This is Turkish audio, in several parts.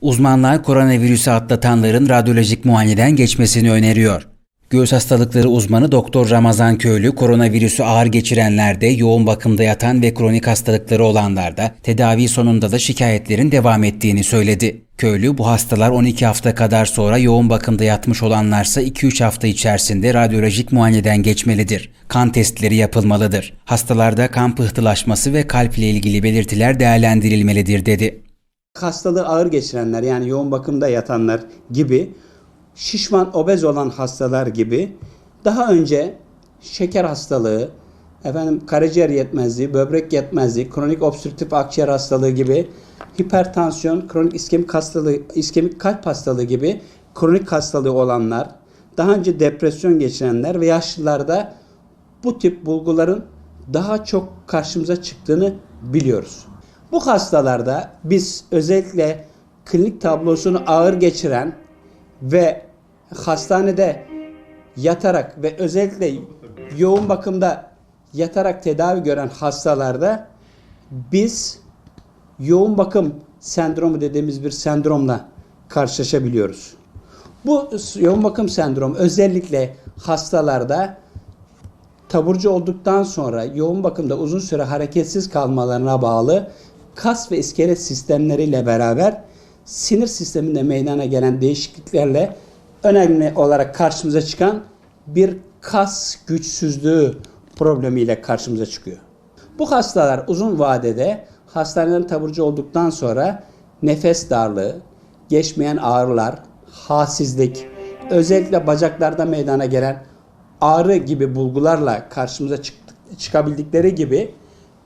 Uzmanlar koronavirüsü atlatanların radyolojik muayeneden geçmesini öneriyor. Göğüs hastalıkları uzmanı Doktor Ramazan Köylü, koronavirüsü ağır geçirenlerde, yoğun bakımda yatan ve kronik hastalıkları olanlarda tedavi sonunda da şikayetlerin devam ettiğini söyledi. Köylü, bu hastalar 12 hafta kadar sonra yoğun bakımda yatmış olanlarsa 2-3 hafta içerisinde radyolojik muayeneden geçmelidir. Kan testleri yapılmalıdır. Hastalarda kan pıhtılaşması ve kalple ilgili belirtiler değerlendirilmelidir dedi. Hastalığı ağır geçirenler yani yoğun bakımda yatanlar gibi şişman obez olan hastalar gibi daha önce şeker hastalığı, efendim karaciğer yetmezliği, böbrek yetmezliği, kronik obstrüktif akciğer hastalığı gibi hipertansiyon, kronik iskemik hastalığı, iskemik kalp hastalığı gibi kronik hastalığı olanlar, daha önce depresyon geçirenler ve yaşlılarda bu tip bulguların daha çok karşımıza çıktığını biliyoruz. Bu hastalarda biz özellikle klinik tablosunu ağır geçiren ve hastanede yatarak ve özellikle yoğun bakımda yatarak tedavi gören hastalarda biz yoğun bakım sendromu dediğimiz bir sendromla karşılaşabiliyoruz. Bu yoğun bakım sendromu özellikle hastalarda taburcu olduktan sonra yoğun bakımda uzun süre hareketsiz kalmalarına bağlı kas ve iskelet sistemleriyle beraber sinir sisteminde meydana gelen değişikliklerle önemli olarak karşımıza çıkan bir kas güçsüzlüğü problemiyle karşımıza çıkıyor. Bu hastalar uzun vadede hastaneden taburcu olduktan sonra nefes darlığı, geçmeyen ağrılar, halsizlik, özellikle bacaklarda meydana gelen ağrı gibi bulgularla karşımıza çık- çıkabildikleri gibi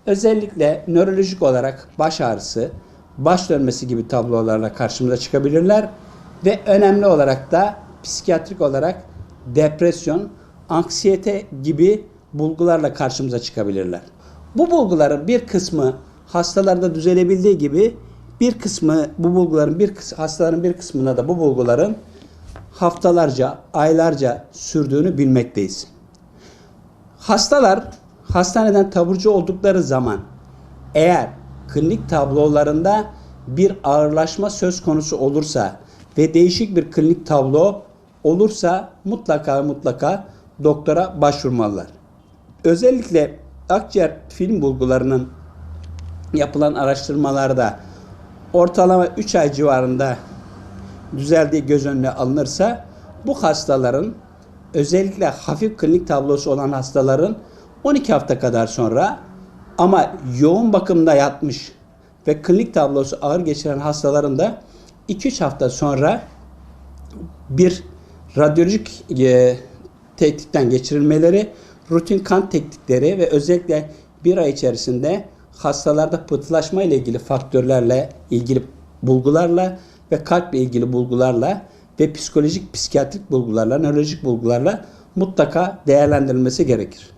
özellikle nörolojik olarak baş ağrısı, baş dönmesi gibi tablolarla karşımıza çıkabilirler ve önemli olarak da psikiyatrik olarak depresyon, anksiyete gibi bulgularla karşımıza çıkabilirler. Bu bulguların bir kısmı hastalarda düzelebildiği gibi bir kısmı bu bulguların bir kıs- hastaların bir kısmında da bu bulguların haftalarca, aylarca sürdüğünü bilmekteyiz. Hastalar hastaneden taburcu oldukları zaman eğer klinik tablolarında bir ağırlaşma söz konusu olursa ve değişik bir klinik tablo olursa mutlaka mutlaka doktora başvurmalılar. Özellikle akciğer film bulgularının yapılan araştırmalarda ortalama 3 ay civarında düzeldiği göz önüne alınırsa bu hastaların özellikle hafif klinik tablosu olan hastaların 12 hafta kadar sonra ama yoğun bakımda yatmış ve klinik tablosu ağır geçiren hastaların da 2-3 hafta sonra bir radyolojik e, tetkikten geçirilmeleri, rutin kan tetkikleri ve özellikle bir ay içerisinde hastalarda pıhtılaşma ile ilgili faktörlerle ilgili bulgularla ve kalple ilgili bulgularla ve psikolojik psikiyatrik bulgularla, nörolojik bulgularla mutlaka değerlendirilmesi gerekir.